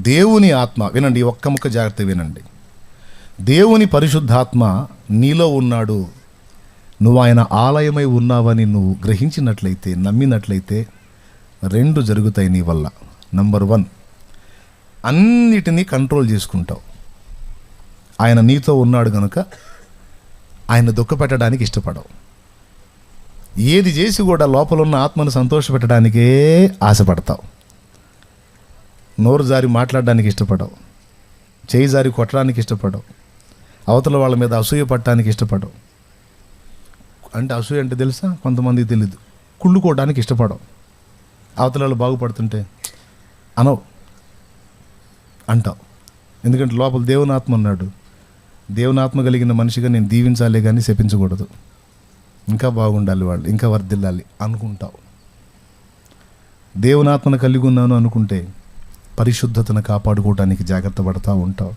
దేవుని ఆత్మ వినండి ఒక్క ముక్క జాగ్రత్త వినండి. దేవుని పరిశుద్ధాత్మ నీలో ఉన్నాడు. నువ్వు ఆయన ఆలయమై ఉన్నావని నువ్వు గ్రహించినట్లయితే నమ్మినట్లయితే రెండు జరుగుతాయి నీ వల్ల. నంబర్ వన్ అన్నిటినీ కంట్రోల్ చేసుకుంటావు. ఆయన నీతో ఉన్నాడు కనుక ఆయన దుఃఖపెట్టడానికి ఇష్టపడవు. ఏది చేసి కూడా లోపల ఉన్న ఆత్మను సంతోషపెట్టడానికే ఆశపడతావు. నోరు జారి మాట్లాడడానికి ఇష్టపడవు. చేయి జారి కొట్టడానికి ఇష్టపడవు. అవతల వాళ్ళ మీద అసూయ పట్టడానికి ఇష్టపడవు. అంటే అసూయ అంటే తెలుసా? కొంతమందికి తెలియదు కుళ్ళుకోవడానికి ఇష్టపడవు. అవతల వాళ్ళు బాగుపడుతుంటే అనవు. అంటావు. ఎందుకంటే లోపల దేవునాత్మ ఉన్నాడు. దేవునాత్మ కలిగిన మనిషిగా నేను దీవించాలి కానీ శపించకూడదు. ఇంకా బాగుండాలి వాళ్ళు. ఇంకా వర్దిల్లాలి అనుకుంటావు. దేవునాత్మను కలిగి ఉన్నాను అనుకుంటే పరిశుద్ధతను కాపాడుకోవడానికి జాగ్రత్త పడతా ఉంటావు.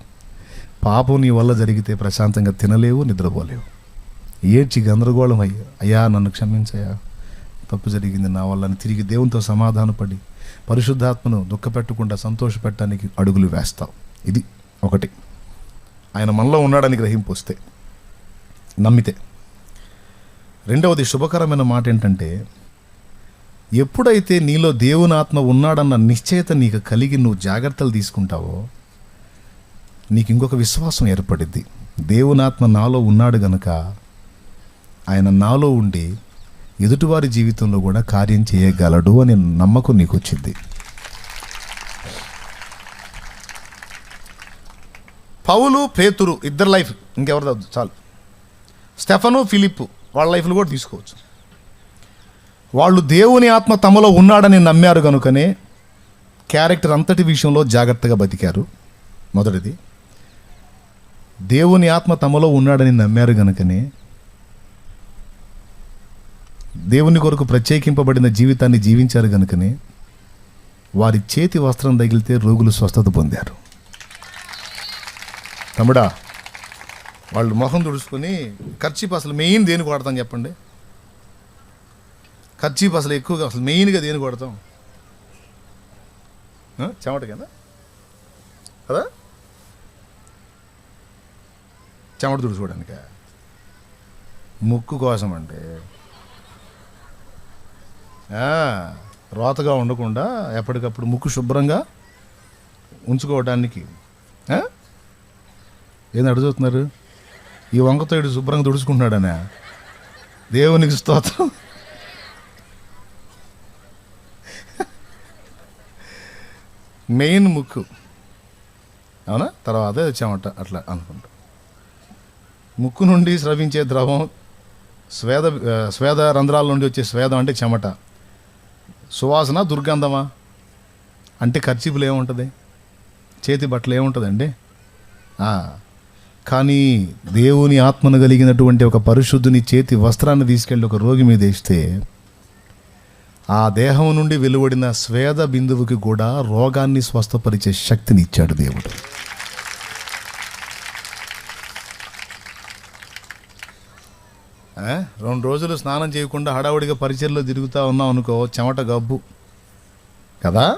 పాపం నీ వల్ల జరిగితే ప్రశాంతంగా తినలేవు నిద్రపోలేవు. ఏడ్చి గందరగోళం అయ్యా అయ్యా నన్ను క్షమించయ్యా. తప్పు జరిగింది నా వల్లని తిరిగి దేవునితో సమాధానపడి పరిశుద్ధాత్మను దుఃఖపెట్టకుండా సంతోషపెట్టడానికి అడుగులు వేస్తావు. ఇది ఒకటి. ఆయన మనలో ఉన్నాడని గ్రహింపు వస్తే నమ్మితే. రెండవది శుభకరమైన మాట ఏంటంటే ఎప్పుడైతే నీలో దేవుని ఆత్మ ఉన్నాడన్న నిశ్చయత నీకు కలిగి నువ్వు జాగ్రత్తలు తీసుకుంటావో నీకు ఇంకొక విశ్వాసం ఏర్పడిద్ది. దేవునాత్మ నాలో ఉన్నాడు గనుక ఆయన నాలో ఉండి ఎదుటివారి జీవితంలో కూడా కార్యం చేయగలడు అని నమ్మకం నీకు వచ్చింది. పౌలు పేతురు ఇద్దరు లైఫ్ ఇంకెవరిదో చాలు. స్టెఫను ఫిలిప్ వాళ్ళ లైఫ్లు కూడా తీసుకోవచ్చు. వాళ్ళు దేవుని ఆత్మ తమలో ఉన్నాడని నమ్మారు కనుకనే క్యారెక్టర్ అంతటి విషయంలో జాగ్రత్తగా బతికారు. మొదటిది దేవుని ఆత్మ తమలో ఉన్నాడని నమ్మారు కనుకనే దేవుని కొరకు ప్రత్యేకింపబడిన జీవితాన్ని జీవించారు కనుకనే వారి చేతి వస్త్రం తగిలితే రోగులు స్వస్థత పొందారు. తమ్ముడా వాళ్ళు మొహం తుడుచుకొని ఖర్చీపు అసలు మెయిన్ దేనికి వాడతాం చెప్పండి? ఖర్చీప్ అసలు ఎక్కువగా అసలు మెయిన్గా దేని కొడతాం? చెమట కదా? కదా? చెమట తుడుచుకోవడానిక ముక్కు కోసం అంటే. రోతగా ఉండకుండా ఎప్పటికప్పుడు ముక్కు శుభ్రంగా ఉంచుకోవడానికి ఏం అడుగుతున్నారు ఈ వంకతో ఇటు శుభ్రంగా తుడుచుకుంటున్నాడనే. దేవునికి స్తోత్రం. మెయిన్ ముక్కు. అవునా? తర్వాత చెమట అట్లా అనుకుంటా. ముక్కు నుండి స్రవించే ద్రవం స్వేద స్వేద రంధ్రాల నుండి వచ్చే స్వేదం అంటే చెమట. సువాసన దుర్గంధమా? అంటే ఖర్చీపులు ఏముంటుంది? చేతి బట్టలు ఏముంటుందండి? కానీ దేవుని ఆత్మను కలిగినటువంటి ఒక పరిశుద్ధుని చేతి వస్త్రాన్ని తీసుకెళ్ళి ఒక రోగి మీద వేస్తే ఆ దేహం నుండి వెలువడిన స్వేద బిందువుకి కూడా రోగాన్ని స్వస్థపరిచే శక్తిని ఇచ్చాడు దేవుడు. రెండు రోజులు స్నానం చేయకుండా హడావుడిగా పరిచయలో తిరుగుతూ ఉన్నాం అనుకో చెమట గబ్బు. కదా?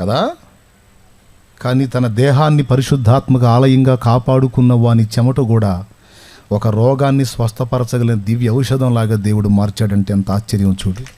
కదా? కానీ తన దేహాన్ని పరిశుద్ధాత్మక ఆలయంగా కాపాడుకున్న వాని చెమట కూడా ఒక రోగాన్ని స్వస్థపరచగలిగిన దివ్య ఔషధంలాగా దేవుడు మార్చాడంటే ఎంత ఆశ్చర్యం చూడు.